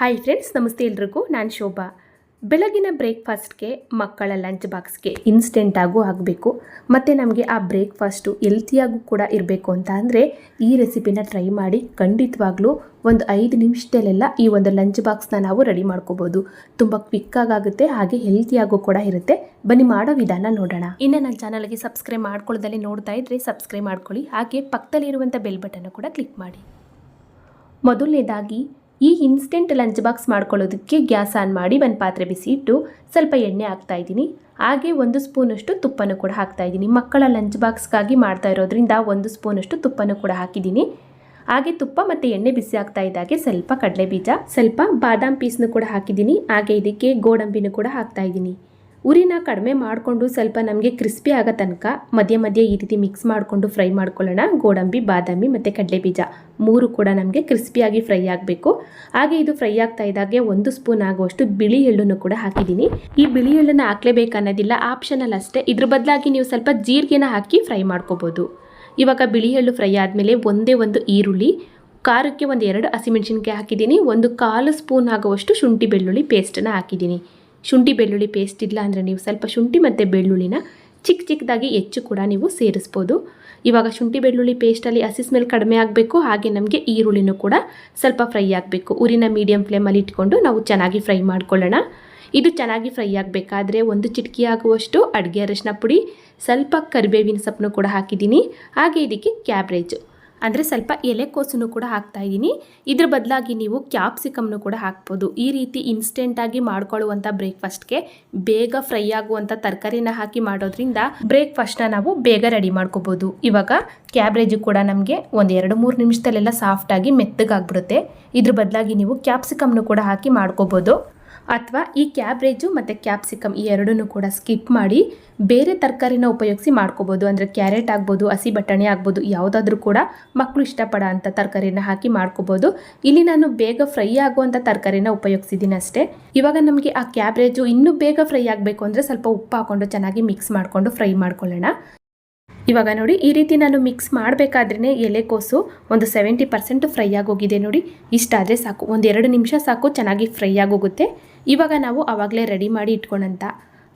Hi friends ನಮಸ್ತೆ ಎಲ್ರಿಗೂ. ನಾನು ಶೋಭಾ. ಬೆಳಗಿನ ಬ್ರೇಕ್ಫಾಸ್ಟ್ಗೆ ಮಕ್ಕಳ ಲಂಚ್ ಬಾಕ್ಸ್ಗೆ ಇನ್ಸ್ಟೆಂಟಾಗೂ ಆಗಬೇಕು. ಮತ್ತು ನಮಗೆ ಆ ಬ್ರೇಕ್ಫಾಸ್ಟು ಎಲ್ತಿಯಾಗೂ ಕೂಡ ಇರಬೇಕು ಅಂತ ಅಂದರೆ ಈ ರೆಸಿಪಿನ ಟ್ರೈ ಮಾಡಿ ಖಂಡಿತವಾಗ್ಲೂ ಒಂದು ಐದು ನಿಮಿಷದಲ್ಲೆಲ್ಲ ಈ ಒಂದು ಲಂಚ್ ಬಾಕ್ಸ್ನ ನಾವು ರೆಡಿ ಮಾಡ್ಕೋಬೋದು. ತುಂಬ ಕ್ವಿಕ್ಕಾಗುತ್ತೆ ಹಾಗೆ ಹೆಲ್ತಿಯಾಗೂ ಕೂಡ ಇರುತ್ತೆ. ಬನ್ನಿ ಮಾಡೋ ವಿಧಾನ ನೋಡೋಣ. ಇನ್ನು ನನ್ನ ಚಾನಲ್ಗೆ ಸಬ್ಸ್ಕ್ರೈಬ್ ಮಾಡ್ಕೊಳ್ಳೋದಲ್ಲಿ ನೋಡ್ತಾ ಇದ್ದರೆ ಸಬ್ಸ್ಕ್ರೈಬ್ ಮಾಡ್ಕೊಳ್ಳಿ, ಹಾಗೆ ಪಕ್ಕದಲ್ಲಿರುವಂಥ ಬೆಲ್ ಬಟನ್ನು ಕೂಡ ಕ್ಲಿಕ್ ಮಾಡಿ. ಮೊದಲನೇದಾಗಿ ಈ ಇನ್ಸ್ಟೆಂಟ್ ಲಂಚ್ ಬಾಕ್ಸ್ ಮಾಡ್ಕೊಳ್ಳೋದಕ್ಕೆ ಗ್ಯಾಸ್ ಆನ್ ಮಾಡಿ ಒಂದು ಪಾತ್ರೆ ಬಿಸಿ ಇಟ್ಟು ಸ್ವಲ್ಪ ಎಣ್ಣೆ ಹಾಕ್ತಾ ಇದ್ದೀನಿ. ಹಾಗೆ ಒಂದು ಸ್ಪೂನಷ್ಟು ತುಪ್ಪನೂ ಕೂಡ ಹಾಕ್ತಾ ಇದ್ದೀನಿ. ಮಕ್ಕಳ ಲಂಚ್ ಬಾಕ್ಸ್ಗಾಗಿ ಮಾಡ್ತಾ ಇರೋದ್ರಿಂದ ಒಂದು ಸ್ಪೂನಷ್ಟು ತುಪ್ಪನೂ ಕೂಡ ಹಾಕಿದ್ದೀನಿ. ಹಾಗೆ ತುಪ್ಪ ಮತ್ತು ಎಣ್ಣೆ ಬಿಸಿ ಆಗ್ತಾ ಇದ್ದಾಗೆ ಸ್ವಲ್ಪ ಕಡಲೆ ಬೀಜ ಸ್ವಲ್ಪ ಬಾದಾಮ್ ಪೀಸ್ನು ಕೂಡ ಹಾಕಿದ್ದೀನಿ. ಹಾಗೆ ಇದಕ್ಕೆ ಗೋಡಂಬಿನೂ ಕೂಡ ಹಾಕ್ತಾ ಇದ್ದೀನಿ. ಉರಿನ ಕಡಿಮೆ ಮಾಡಿಕೊಂಡು ಸ್ವಲ್ಪ ನಮಗೆ ಕ್ರಿಸ್ಪಿ ಆಗೋ ತನಕ ಮಧ್ಯ ಮಧ್ಯೆ ಈ ರೀತಿ ಮಿಕ್ಸ್ ಮಾಡಿಕೊಂಡು ಫ್ರೈ ಮಾಡ್ಕೊಳ್ಳೋಣ. ಗೋಡಂಬಿ, ಬಾದಾಮಿ ಮತ್ತು ಕಡಲೆ ಬೀಜ ಮೂರು ಕೂಡ ನಮಗೆ ಕ್ರಿಸ್ಪಿಯಾಗಿ ಫ್ರೈ ಆಗಬೇಕು. ಹಾಗೆ ಇದು ಫ್ರೈ ಆಗ್ತಾ ಇದ್ದಾಗೆ ಒಂದು ಸ್ಪೂನ್ ಆಗುವಷ್ಟು ಬಿಳಿ ಎಳ್ಳನ್ನು ಕೂಡ ಹಾಕಿದ್ದೀನಿ. ಈ ಬಿಳಿ ಎಳ್ಳನ್ನು ಹಾಕ್ಲೇಬೇಕು ಅನ್ನೋದಿಲ್ಲ ಆಪ್ಷನಲ್ ಅಷ್ಟೇ. ಇದ್ರ ಬದಲಾಗಿ ನೀವು ಸ್ವಲ್ಪ ಜೀರಿಗೆನ ಹಾಕಿ ಫ್ರೈ ಮಾಡ್ಕೋಬೋದು. ಇವಾಗ ಬಿಳಿ ಎಳ್ಳು ಫ್ರೈ ಆದಮೇಲೆ ಒಂದೇ ಒಂದು ಈರುಳ್ಳಿ, ಖಾರಕ್ಕೆ ಒಂದು ಎರಡು ಹಸಿಮೆಣಸಿನ್ಕಾಯಿ ಹಾಕಿದ್ದೀನಿ. ಒಂದು ಕಾಲು ಸ್ಪೂನ್ ಆಗುವಷ್ಟು ಶುಂಠಿ ಬೆಳ್ಳುಳ್ಳಿ ಪೇಸ್ಟನ್ನು ಹಾಕಿದ್ದೀನಿ. ಶುಂಠಿ ಬೆಳ್ಳುಳ್ಳಿ ಪೇಸ್ಟ್ ಇಲ್ಲ ಅಂದರೆ ನೀವು ಸ್ವಲ್ಪ ಶುಂಠಿ ಮತ್ತು ಬೆಳ್ಳುಳ್ಳಿನ ಚಿಕ್ಕ ಚಿಕ್ಕದಾಗಿ ಹೆಚ್ಚು ಕೂಡ ನೀವು ಸೇರಿಸ್ಬೋದು. ಇವಾಗ ಶುಂಠಿ ಬೆಳ್ಳುಳ್ಳಿ ಪೇಸ್ಟಲ್ಲಿ ಹಸಿ ಸ್ಮೆಲ್ ಕಡಿಮೆ ಆಗಬೇಕು, ಹಾಗೆ ನಮಗೆ ಈರುಳ್ಳಿನೂ ಕೂಡ ಸ್ವಲ್ಪ ಫ್ರೈ ಆಗಬೇಕು. ಊರಿನ ಮೀಡಿಯಮ್ ಫ್ಲೇಮಲ್ಲಿ ಇಟ್ಕೊಂಡು ನಾವು ಚೆನ್ನಾಗಿ ಫ್ರೈ ಮಾಡ್ಕೊಳ್ಳೋಣ. ಇದು ಚೆನ್ನಾಗಿ ಫ್ರೈ ಆಗಬೇಕಾದ್ರೆ ಒಂದು ಚಿಟಕಿ ಆಗುವಷ್ಟು ಅಡುಗೆ ಅರಶಿನ ಪುಡಿ, ಸ್ವಲ್ಪ ಕರಿಬೇವಿನ ಸೊಪ್ಪನ್ನು ಕೂಡ ಹಾಕಿದ್ದೀನಿ. ಹಾಗೆ ಇದಕ್ಕೆ ಕ್ಯಾಬ್ರೇಜ್ ಅಂದರೆ ಸ್ವಲ್ಪ ಎಲೆಕೋಸನ್ನು ಕೂಡ ಹಾಕ್ತಾ ಇದ್ದೀನಿ. ಇದ್ರ ಬದಲಾಗಿ ನೀವು ಕ್ಯಾಪ್ಸಿಕಮ್ನು ಕೂಡ ಹಾಕ್ಬೋದು. ಈ ರೀತಿ ಇನ್ಸ್ಟೆಂಟಾಗಿ ಮಾಡ್ಕೊಳ್ಳುವಂಥ ಬ್ರೇಕ್ಫಾಸ್ಟ್ಗೆ ಬೇಗ ಫ್ರೈ ಆಗುವಂಥ ತರಕಾರಿನ ಹಾಕಿ ಮಾಡೋದ್ರಿಂದ ಬ್ರೇಕ್ಫಾಸ್ಟ್ನ ನಾವು ಬೇಗ ರೆಡಿ ಮಾಡ್ಕೋಬೋದು. ಇವಾಗ ಕ್ಯಾಬ್ರೇಜು ಕೂಡ ನಮಗೆ ಒಂದು ಎರಡು ಮೂರು ನಿಮಿಷದಲ್ಲೆಲ್ಲ ಸಾಫ್ಟಾಗಿ ಮೆತ್ತಗಾಗ್ಬಿಡುತ್ತೆ. ಇದ್ರ ಬದಲಾಗಿ ನೀವು ಕ್ಯಾಪ್ಸಿಕಮ್ನು ಕೂಡ ಹಾಕಿ ಮಾಡ್ಕೋಬೋದು. ಅಥವಾ ಈ ಕ್ಯಾಬ್ರೇಜು ಮತ್ತು ಕ್ಯಾಪ್ಸಿಕಮ್ ಈ ಎರಡನ್ನು ಕೂಡ ಸ್ಕಿಪ್ ಮಾಡಿ ಬೇರೆ ತರಕಾರಿನ ಉಪಯೋಗಿಸಿ ಮಾಡ್ಕೋಬೋದು. ಅಂದರೆ ಕ್ಯಾರೆಟ್ ಆಗ್ಬೋದು, ಹಸಿ ಬಟಾಣಿ ಆಗ್ಬೋದು, ಯಾವುದಾದ್ರೂ ಕೂಡ ಮಕ್ಕಳು ಇಷ್ಟಪಡೋ ಅಂಥ ತರಕಾರಿನ ಹಾಕಿ ಮಾಡ್ಕೋಬೋದು. ಇಲ್ಲಿ ನಾನು ಬೇಗ ಫ್ರೈ ಆಗುವಂಥ ತರಕಾರಿನ ಉಪಯೋಗಿಸಿದ್ದೀನಿ ಅಷ್ಟೇ. ಇವಾಗ ನಮಗೆ ಆ ಕ್ಯಾಬ್ರೇಜು ಇನ್ನೂ ಬೇಗ ಫ್ರೈ ಆಗಬೇಕು ಅಂದರೆ ಸ್ವಲ್ಪ ಉಪ್ಪು ಹಾಕ್ಕೊಂಡು ಚೆನ್ನಾಗಿ ಮಿಕ್ಸ್ ಮಾಡಿಕೊಂಡು ಫ್ರೈ ಮಾಡ್ಕೊಳ್ಳೋಣ. ಇವಾಗ ನೋಡಿ, ಈ ರೀತಿ ನಾನು ಮಿಕ್ಸ್ ಮಾಡಬೇಕಾದ್ರೇ ಎಲೆಕೋಸು ಒಂದು ಸೆವೆಂಟಿ ಪರ್ಸೆಂಟ್ ಫ್ರೈ ಆಗೋಗಿದೆ ನೋಡಿ. ಇಷ್ಟಾದರೆ ಸಾಕು, ಒಂದು ಎರಡು ನಿಮಿಷ ಸಾಕು, ಚೆನ್ನಾಗಿ ಫ್ರೈ ಆಗೋಗುತ್ತೆ. ಇವಾಗ ನಾವು ಆವಾಗಲೇ ರೆಡಿ ಮಾಡಿ ಇಟ್ಕೊಂಡಂಥ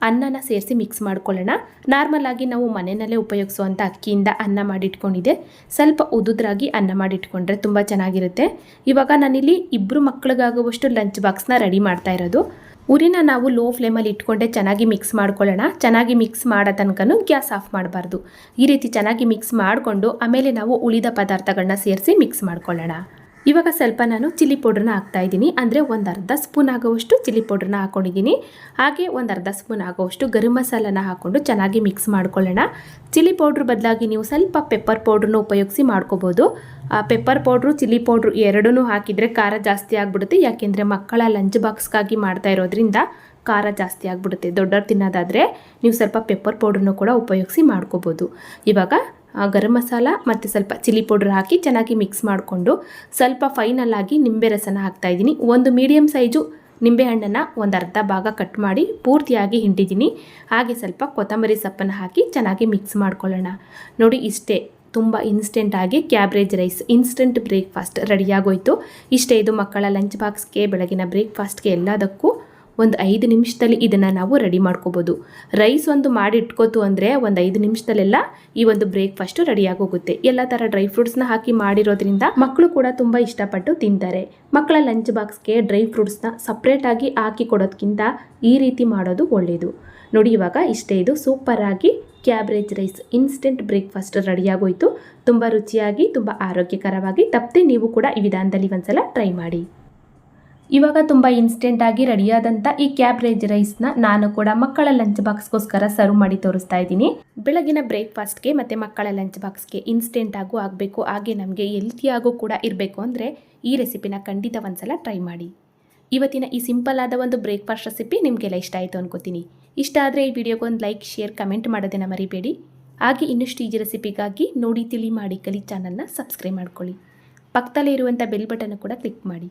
ಅನ್ನನ ಸೇರಿಸಿ ಮಿಕ್ಸ್ ಮಾಡ್ಕೊಳ್ಳೋಣ. ನಾರ್ಮಲ್ ಆಗಿ ನಾವು ಮನೆಯಲ್ಲೇ ಉಪಯೋಗಿಸುವಂಥ ಅಕ್ಕಿಯಿಂದ ಅನ್ನ ಮಾಡಿಟ್ಕೊಂಡಿದ್ದೆ ಸ್ವಲ್ಪ ಉದುದ್ರಾಗಿ ಅನ್ನ ಮಾಡಿಟ್ಕೊಂಡ್ರೆ ತುಂಬ ಚೆನ್ನಾಗಿರುತ್ತೆ. ಇವಾಗ ನಾನಿಲ್ಲಿ ಇಬ್ಬರು ಮಕ್ಕಳಿಗಾಗುವಷ್ಟು ಲಂಚ್ ಬಾಕ್ಸ್ನ ರೆಡಿ ಮಾಡ್ತಾ ಇರೋದು. ಉರಿನ ನಾವು ಲೋ ಫ್ಲೇಮಲ್ಲಿ ಇಟ್ಕೊಂಡೆ ಚೆನ್ನಾಗಿ ಮಿಕ್ಸ್ ಮಾಡ್ಕೊಳ್ಳೋಣ. ಚೆನ್ನಾಗಿ ಮಿಕ್ಸ್ ಮಾಡೋ ತನಕನೂ ಗ್ಯಾಸ್ ಆಫ್ ಮಾಡಬಾರ್ದು. ಈ ರೀತಿ ಚೆನ್ನಾಗಿ ಮಿಕ್ಸ್ ಮಾಡಿಕೊಂಡು ಆಮೇಲೆ ನಾವು ಉಳಿದ ಪದಾರ್ಥಗಳನ್ನ ಸೇರಿಸಿ ಮಿಕ್ಸ್ ಮಾಡ್ಕೊಳ್ಳೋಣ. ಇವಾಗ ಸ್ವಲ್ಪ ನಾನು ಚಿಲ್ಲಿ ಪೌಡ್ರನ್ನ ಹಾಕ್ತಾ ಇದ್ದೀನಿ. ಅಂದರೆ ಒಂದು ಅರ್ಧ ಸ್ಪೂನ್ ಆಗೋವಷ್ಟು ಚಿಲ್ಲಿ ಪೌಡ್ರನ್ನ ಹಾಕ್ಕೊಂಡಿದ್ದೀನಿ ಹಾಗೆ ಒಂದು ಅರ್ಧ ಸ್ಪೂನ್ ಆಗೋವಷ್ಟು ಗರಂ ಮಸಾಲನ ಹಾಕ್ಕೊಂಡು ಚೆನ್ನಾಗಿ ಮಿಕ್ಸ್ ಮಾಡ್ಕೊಳ್ಳೋಣ. ಚಿಲ್ಲಿ ಪೌಡ್ರ್ ಬದಲಾಗಿ ನೀವು ಸ್ವಲ್ಪ ಪೆಪ್ಪರ್ ಪೌಡ್ರನ್ನ ಉಪಯೋಗಿಸಿ ಮಾಡ್ಕೋಬೋದು. ಆ ಪೆಪ್ಪರ್ ಪೌಡ್ರು, ಚಿಲ್ಲಿ ಪೌಡ್ರು ಎರಡೂ ಹಾಕಿದರೆ ಖಾರ ಜಾಸ್ತಿ ಆಗಿಬಿಡುತ್ತೆ. ಯಾಕೆಂದರೆ ಮಕ್ಕಳ ಲಂಚ್ ಬಾಕ್ಸ್ಗಾಗಿ ಮಾಡ್ತಾ ಇರೋದ್ರಿಂದ ಖಾರ ಜಾಸ್ತಿ ಆಗಿಬಿಡುತ್ತೆ. ದೊಡ್ಡವ್ರು ತಿನ್ನೋದಾದರೆ ನೀವು ಸ್ವಲ್ಪ ಪೆಪ್ಪರ್ ಪೌಡ್ರನ್ನು ಕೂಡ ಉಪಯೋಗಿಸಿ ಮಾಡ್ಕೋಬೋದು. ಇವಾಗ ಗರಂ ಮಸಾಲ ಮತ್ತು ಸ್ವಲ್ಪ ಚಿಲ್ಲಿ ಪೌಡ್ರ್ ಹಾಕಿ ಚೆನ್ನಾಗಿ ಮಿಕ್ಸ್ ಮಾಡಿಕೊಂಡು ಸ್ವಲ್ಪ ಫೈನಲ್ ಆಗಿ ನಿಂಬೆ ರಸನ ಹಾಕ್ತಾಯಿದ್ದೀನಿ ಒಂದು ಮೀಡಿಯಮ್ ಸೈಜು ನಿಂಬೆಹಣ್ಣನ್ನು ಒಂದು ಅರ್ಧ ಭಾಗ ಕಟ್ ಮಾಡಿ ಪೂರ್ತಿಯಾಗಿ ಹಿಂಡಿದ್ದೀನಿ. ಹಾಗೆ ಸ್ವಲ್ಪ ಕೊತ್ತಂಬರಿ ಸೊಪ್ಪನ್ನು ಹಾಕಿ ಚೆನ್ನಾಗಿ ಮಿಕ್ಸ್ ಮಾಡ್ಕೊಳ್ಳೋಣ. ನೋಡಿ ಇಷ್ಟೇ, ತುಂಬ ಇನ್ಸ್ಟೆಂಟಾಗಿ ಕ್ಯಾಬ್ರೇಜ್ ರೈಸ್ ಇನ್ಸ್ಟೆಂಟ್ ಬ್ರೇಕ್ಫಾಸ್ಟ್ ರೆಡಿಯಾಗೋಯಿತು ಇಷ್ಟೇ, ಇದು ಮಕ್ಕಳ ಲಂಚ್ ಬಾಕ್ಸ್ಗೆ ಬೆಳಗಿನ ಬ್ರೇಕ್ಫಾಸ್ಟ್ಗೆ ಎಲ್ಲದಕ್ಕೂ ಒಂದು ಐದು ನಿಮಿಷದಲ್ಲಿ ಇದನ್ನು ನಾವು ರೆಡಿ ಮಾಡ್ಕೋಬೋದು. ರೈಸ್ ಒಂದು ಮಾಡಿ ಇಟ್ಕೋತು ಅಂದರೆ ಒಂದು ಐದು ನಿಮಿಷದಲ್ಲೆಲ್ಲ ಈ ಒಂದು ಬ್ರೇಕ್ಫಾಸ್ಟು ರೆಡಿಯಾಗೋಗುತ್ತೆ ಎಲ್ಲ ಥರ ಡ್ರೈ ಫ್ರೂಟ್ಸ್ನ ಹಾಕಿ ಮಾಡಿರೋದ್ರಿಂದ ಮಕ್ಕಳು ಕೂಡ ತುಂಬ ಇಷ್ಟಪಟ್ಟು ತಿಂತಾರೆ. ಮಕ್ಕಳ ಲಂಚ್ ಬಾಕ್ಸ್ಗೆ ಡ್ರೈ ಫ್ರೂಟ್ಸ್ನ ಸಪ್ರೇಟಾಗಿ ಹಾಕಿ ಕೊಡೋದಕ್ಕಿಂತ ಈ ರೀತಿ ಮಾಡೋದು ಒಳ್ಳೆಯದು ನೋಡಿ ಇವಾಗ ಇಷ್ಟೇ ಇದು ಸೂಪರಾಗಿ ಕ್ಯಾಬ್ರೇಜ್ ರೈಸ್ ಇನ್ಸ್ಟೆಂಟ್ ಬ್ರೇಕ್ಫಾಸ್ಟ್ ರೆಡಿಯಾಗೋಯಿತು ತುಂಬ ರುಚಿಯಾಗಿ, ತುಂಬ ಆರೋಗ್ಯಕರವಾಗಿ ತಪ್ಪದೆ ನೀವು ಕೂಡ ಈ ವಿಧಾನದಲ್ಲಿ ಒಂದ್ಸಲ ಟ್ರೈ ಮಾಡಿ. ಇವಾಗ ತುಂಬ ಇನ್ಸ್ಟೆಂಟಾಗಿ ರೆಡಿಯಾದಂಥ ಈ ಕ್ಯಾಬ್ರೇಜ್ ರೈಸ್ನ ನಾನು ಕೂಡ ಮಕ್ಕಳ ಲಂಚ್ ಬಾಕ್ಸ್ಗೋಸ್ಕರ ಸರ್ವ್ ಮಾಡಿ ತೋರಿಸ್ತಾ ಇದ್ದೀನಿ. ಬೆಳಗಿನ ಬ್ರೇಕ್ಫಾಸ್ಟ್ಗೆ ಮತ್ತು ಮಕ್ಕಳ ಲಂಚ್ ಬಾಕ್ಸ್ಗೆ ಇನ್ಸ್ಟೆಂಟಾಗೂ ಆಗಬೇಕು, ಹಾಗೆ ನಮಗೆ ಹೆಲ್ತಿಯಾಗೂ ಕೂಡ ಇರಬೇಕು ಅಂದರೆ ಈ ರೆಸಿಪಿನ ಖಂಡಿತ ಒಂದ್ಸಲ ಟ್ರೈ ಮಾಡಿ. ಇವತ್ತಿನ ಈ ಸಿಂಪಲ್ ಆದ ಒಂದು ಬ್ರೇಕ್ಫಾಸ್ಟ್ ರೆಸಿಪಿ ನಿಮಗೆಲ್ಲ ಇಷ್ಟ ಆಯಿತು ಅನ್ಕೋತೀನಿ. ಇಷ್ಟ ಆದರೆ ಈ ವಿಡಿಯೋಗೊಂದು ಲೈಕ್ ಶೇರ್ ಕಮೆಂಟ್ ಮಾಡೋದನ್ನು ಮರಿಬೇಡಿ. ಹಾಗೆ ಇನ್ನಷ್ಟು ಈಜಿ ರೆಸಿಪಿಗಾಗಿ ನೋಡಿ, ತಿಳಿ ಮಾಡಿ ಕಲಿ ಚಾನಲ್ನ ಸಬ್ಸ್ಕ್ರೈಬ್ ಮಾಡ್ಕೊಳ್ಳಿ. ಪಕ್ಕದಲ್ಲೇ ಇರುವಂಥ ಬೆಲ್ ಬಟನ್ ಕೂಡ ಕ್ಲಿಕ್ ಮಾಡಿ.